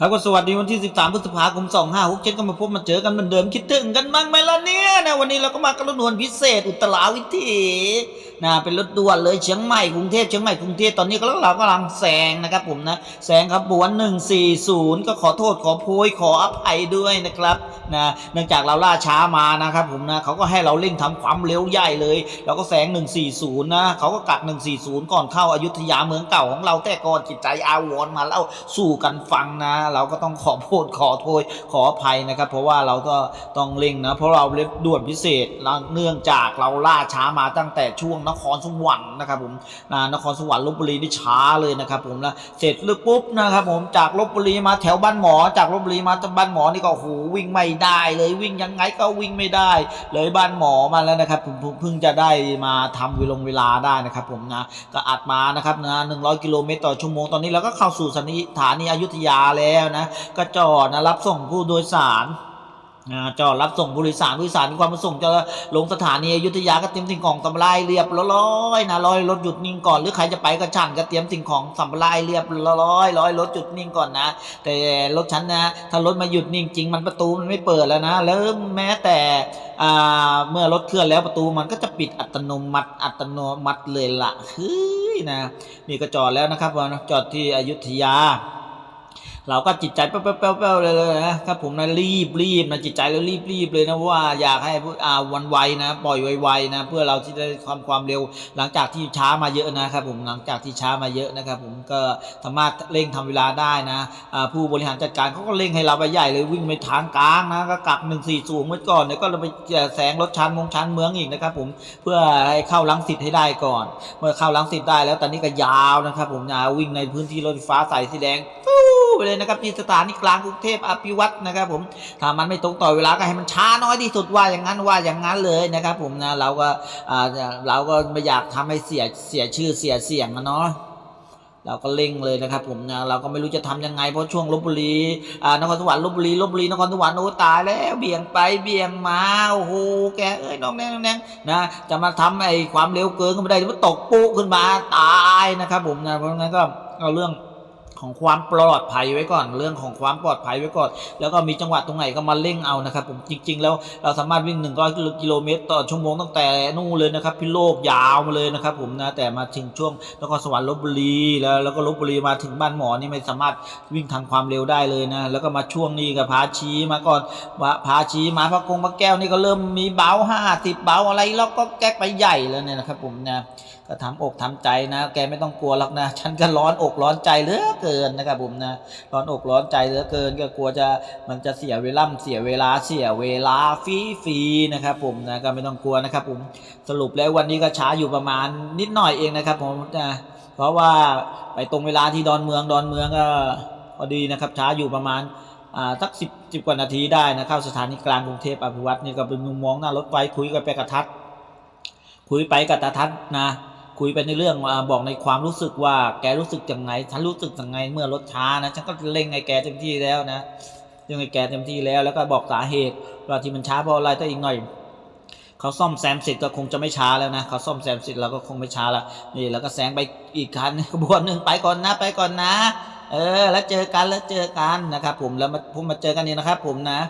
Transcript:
ครับก็สวัสดีวันที่ 13พฤษภาคม2567ก็มาพบมาเจอกันเหมือนเดิมคิดถึงกันบ้างไหมล่ะเนี่ยนะวันนี้เราก็มากับรถด่วนพิเศษอุตลาวิถี นะเป็นรถด่วนเลยเชียงใหม่กรุงเทพเชียงใหม่กรุงเทพตอนนี้ก็เรากำลังแซงนะครับผมนะแซงขบบวน 140 ก็ขอโทษขอโพยขออภัยด้วยนะครับนะเนื่องจากเราล่าช้ามานะครับผมนะเขาก็ให้เราเร่งทำความเร็วใหญ่เลยเราก็แซง140 นะเขาก็กัก140 ก่อนเข้าอายุทยาเมืองเก่าของเราแต่ก่อนจิตใจอาวรมาเล่าสู่กันฟังนะ เราก็ต้องขอโทษขอโทษขออภัยนะครับ เพราะว่าเราก็ต้องเร่งนะเพราะเราเล็ด่วนพิเศษเนื่องจากเราล่าช้ามาตั้งแต่ช่วงนครสวรรค์นะครับผมนะนครสวรรค์ลบบุรีนี่ช้าเลยนะครับผมนะเสร็จลึกปุ๊บนะครับผมจากลบบุรีมาแถวบ้านหมอ จากลบบุรีมาบ้านหมอนี่ก็โหวิ่งไม่ได้เลยวิ่งยังไงก็วิ่งไม่ได้ เลยบ้านหมอมาแล้วนะครับผมเพิ่งจะได้มาทำเวลงเวลาได้นะครับผมนะก็อัดมานะครับนะ100กิโลเมตรต่อชั่วโมงตอนนี้เราก็เข้าสู่สถานีอยุธยาแล้วนะก็จอดนะรับส่งผู้โดยสาร นะจอดรับส่งผู้โดยสารผู้โดยสารมีความประสงค์จะลงสถานีอยุธยาก็เตรียมสิ่งของสัมภาระเรียบร้อยนะร้อยรถหยุดนิ่งก่อนหรือใครจะไปก็ฉันก็เตรียมสิ่งของสัมภาระเรียบร้อยร้อยรถหยุดนิ่งก่อนนะ แต่รถฉันนะ ถ้ารถมาหยุดนิ่งจริงมันประตูมันไม่เปิดแล้วนะแล้วแม้แต่อ่าเมื่อรถเคลื่อนแล้วประตูมันก็จะปิดอัตโนมัติอัตโนมัติเลยละเฮ้ยนะนี่ก็จอดแล้วนะครับจอดที่อยุธยา เราก็จิตใจแป้วๆๆเลยนะครับผมนะรีบรีบนะจิตใจเรารีบรีบเลยนะว่าอยากให้อ่าวันไวนะปล่อยไวๆนะเพื่อเราที่ได้ความความเร็ว หลังจากที่ช้ามาเยอะนะครับผมหลังจากที่ช้ามาเยอะนะครับผมก็สามารถเร่งทำเวลาได้นะผู้บริหารจัดการเขาก็เร่งให้เราไปใหญ่เลยวิ่งไปทางกลางนะก็กัก1 4สูงไว้ก่อนเดี๋ยวก็เราไปแสงรถชันมงชันเมืองอีกนะครับผมเพื่อให้เข้าลังสิตให้ได้ก่อน เมื่อเข้าลังสิตได้แล้วตอนนี้ก็ยาวนะครับผมนะวิ่งในพื้นที่รถไฟฟ้าสายสีแดง ไปเลยนะครับที่สถานีกลางกรุงเทพอภิวัตนะครับผมถ้ามันไม่ตรงต่อเวลาก็ให้มันช้าน้อยที่สุดว่าอย่างนั้นว่าอย่างนั้นเลยนะครับผมนะเราก็เราก็ไม่อยากทำให้เสียเสียชื่อเสียเสียงนะเนาะเราก็เร่งเลยนะครับผมนะเราก็ไม่รู้จะทำยังไงเพราะช่วงลบบุรีอ่านครสวรรค์ลบบุรีลบบุรีนครสวรรค์โอ้ตายแล้วเบี่ยงไปเบี่ยงมาโอ้โหแกเอ้ยน้องแนงน้องแนงนะจะมาทำไอ้ความเร็วเกินก็ไม่ได้มันตกปุ๊ขึ้นมาตายนะครับผมนะเพราะงั้นก็เอาเรื่อง ของความปลอดภัยไว้ก่อน เรื่องของความปลอดภัยไว้ก่อน แล้วก็มีจังหวะตรงไหนก็มาเร่งเอานะครับ ผมจริง ๆ แล้วเราสามารถวิ่ง 100 กิโลเมตรต่อชั่วโมงตั้งแต่นู่นเลยนะครับพิโลกยาวมาเลยนะครับ ผมนะแต่มาถึงช่วงนครสวรรค์ลบบุรีแล้วแล้วก็ลบบุรีมาถึงบ้านหมอนี่ไม่สามารถวิ่งทำความเร็วได้เลยนะแล้วก็มาช่วงนี้กับพาชีมาก่อนว่าพาชีมาพระกงพระแก้วนี่ก็เริ่มมีเบาห้าสิบเบาอะไรแล้วก็แก๊กไปใหญ่แล้วเนี่ยนะครับ ผมนะก็ทำอกทำใจนะ แกไม่ต้องกลัวหรอกนะฉันก็ร้อนอกร้อนใจเหลือเกินนะครับผมนะร้อนอกร้อนใจเหลือเกินก็กลัวจะมันจะเสียเวลาเสียเวลาเสียเวลาฟรีฟรีๆนะครับผมนะก็ไม่ต้องกลัวนะครับผมสรุปแล้ววันนี้ก็ช้าอยู่ประมาณนิดหน่อยเองนะครับผมนะเพราะว่าไปตรงเวลาที่ดอนเมืองดอนเมืองก็พอดีนะครับช้าอยู่ประมาณอ่าสักสิบสิบกว่านาทีได้นะเข้าสถานีกลางกรุงเทพอภิวัตนี่ก็เป็นมุมมองหน้ารถไฟคุยกับไปกระทัดคุยไปกับตาทัดนะ คุยไปในเรื่องบอกในความรู้สึกว่าแกรู้สึกยังไงฉันรู้สึกยังไงเมื่อรถช้านะฉันก็เร่งให้แกเต็มที่แล้วนะเร่งให้แกเต็มที่แล้วแล้วก็บอกสาเหตุว่าที่มันช้าเพราะอะไรถ้าอีกหน่อยเขาซ่อมแซมเสร็จก็คงจะไม่ช้าแล้วนะเขาซ่อมแซมเสร็จเราก็คงไม่ช้าล้วนี่แล้วก็แซงไปอีกคันขบวนหนึ่งไปก่อนนะไปก่อนนะ เออ แล้วเจอกันแล้วเจอกันนะครับผมแล้วมาผมมาเจอกันนี่นะครับผมนะ